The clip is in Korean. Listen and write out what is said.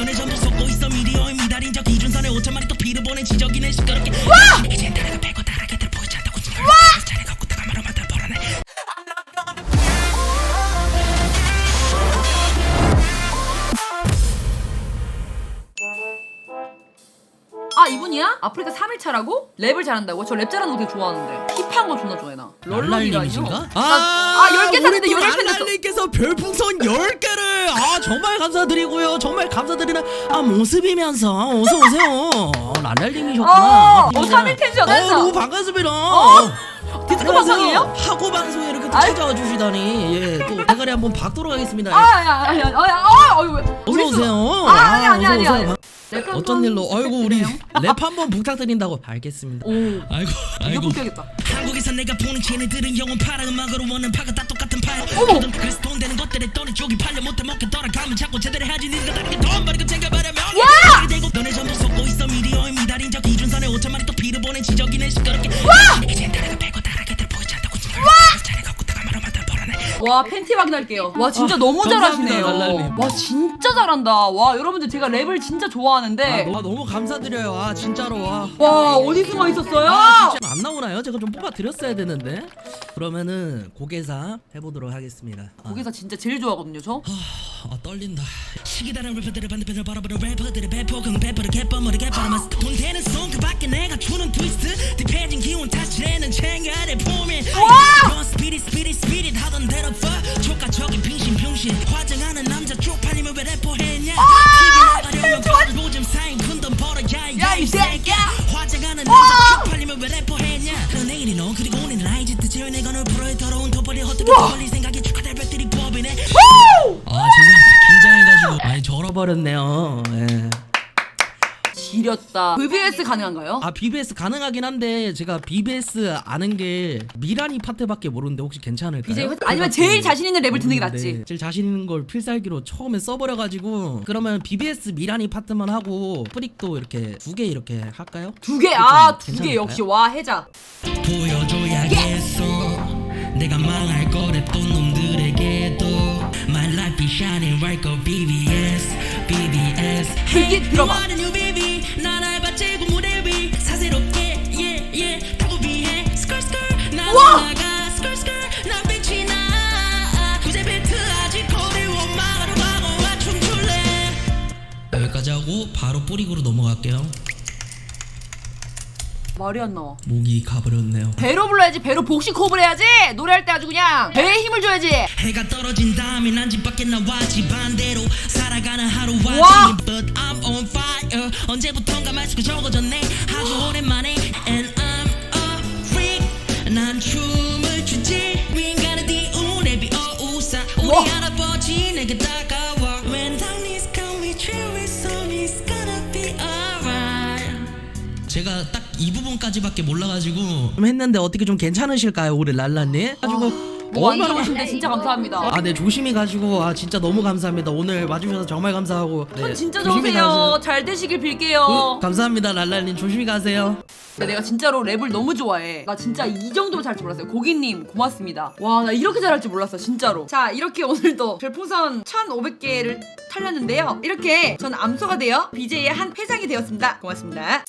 너네 전부 속고 있어 미디어에 미달인 적 기준선에 5천 마리 또 피를 보내 지적이네 시끄럽게 와! 이젠 다 이분이야? 아프리카 3일차라고? 랩을 잘한다고? 저 랩 잘하는 거 되게 좋아하는데 힙한 거 존나 좋아해 나 럴러리라니요? 아, 아, 10개 샀는데 우리 또 8개 샀어. 랄랄님께서 별풍선 10개를 아 정말 감사드리고요 정말 감사드리는 아 모습이면서 어서 오세요 어, 랄랄님이셨구나 어, 어, 진짜. 3일 텐션 어, 했어. 너무 반갑습니다 디스코 방송이에요? 하고 방송에 이렇게 또 아이. 찾아와 주시다니 예또 대가리 한번 박도록 하겠습니다 예. 아야야야야 아, 어, 왜? 어서 오세요 아, 아니 아니 어서 아니 오세요. 아니. 랩 어쩐 일로? 아이고 우리. 랩 한번 부탁드린다고. 알겠습니다. 오. 아이고 이거 아이고. 한국에서 내가 보는 쟤네들은 영원 파라 음악으로 원하는 파가 다 똑같은 파야. 어머! 그래서 돈 되는 것들에 돈이 쪽이 팔려. 못해 먹게 돌아가면 자꾸 제대로 해야지. 니가 다르게 돈 와 팬티 확인할게요. 와 진짜 아, 너무 감사합니다, 잘하시네요. 와 진짜 잘한다. 와 여러분들 제가 랩을 진짜 좋아하는데. 아, 너- 너무 감사드려요. 아 진짜로. 와와 어디 숨어 있었어요? 아, 진짜 안 나오나요? 제가 좀 뽑아 드렸어야 되는데. 그러면은 고개사 해보도록 하겠습니다. 아. 거기서 진짜 제일 좋아하거든요 저. 아 떨린다. 시기다란 래퍼들의 반대편을 바라보는 래퍼들의 배포 그 배포를 개뻔머리 개뻔하면서 돈 되는 손 그 밖에 내가 주는 트위스트 딥해진 기운 탓에는 챙겨내 폼이 넌 스피릿 스피릿 스피릿 하던 대로 fuck 촉각적인 빙신빙신. 화장하는 남자 쪽팔리면 왜 래퍼 했냐? TV 나가려면 바로 요즘 사인 큰돈 벌어야 야, 이 새끼야! 화장하는 남자 쪽팔리면 왜 래퍼 했냐? 그 내일이 너 그리고 오늘 나이지 뜻을 내가 널 풀어야 더러운 덮어리 헛되게 덮어리 생각이 축하될 백들이 법이네. 아 죄송합니다. 긴장해가지고. 많이 절어버렸네요. 예. 지렸다 VBS 가능한가요? 아 BBS 가능하긴 한데 제가 BBS 아는 게 미라니 파트밖에 모르는데 혹시 괜찮을까요? BJ 회- 아니면 제일 자신 있는 랩을 듣는 게 음, 낫지 네. 제일 자신 있는 걸 필살기로 처음에 써버려가지고 그러면 BBS 미라니 파트만 하고 프릭도 이렇게 두 개 이렇게 할까요? 두 개, 좀 아, 두 개 괜찮을까요? 역시 와 해자. 보여줘야겠어 내가 망할 거래 또 놈들에게도 My life is shining bright go BBS BBS 들어봐. 하고 바로 뿌리고로 넘어갈게요 말이 안 나와. 목이 가버렸네요 배로 불러야지. 배로 복식 호흡을 해야지. 노래할 때 아주 그냥 배에 힘을 줘야지. 해가 떨어진 다음에 난 집 밖에 나와지 반대로 살아가는 하루 와 와! But I'm on fire 언제부턴가 말수가 적어졌네 아주 오랜만에 And I'm a freak 난 춤을 추지 윙가는 뒤운에 비어우사 우리 와! 할아버지 내게 다가와 이 부분까지밖에 몰라가지고 좀 했는데 어떻게 좀 괜찮으실까요 우리 랄라님? 가지고 뭐안 좋으신데 진짜 감사합니다. 아, 네 조심히 가시고 아 진짜 너무 감사합니다. 오늘 와주셔서 정말 감사하고. 네, 전 진짜 조심히 좋으세요. 가세요. 잘 되시길 응, 빌게요. 감사합니다, 랄랄님 조심히 가세요. 근데 내가 진짜로 랩을 너무 좋아해. 나 진짜 이 정도로 잘줄 몰랐어요. 고객님 고맙습니다. 와 나 이렇게 잘할 줄 몰랐어 진짜로. 자 이렇게 오늘도 별풍선 1,500개를 탈렸는데요. 이렇게 전 암소가 되어 BJ의 한 회장이 되었습니다. 고맙습니다.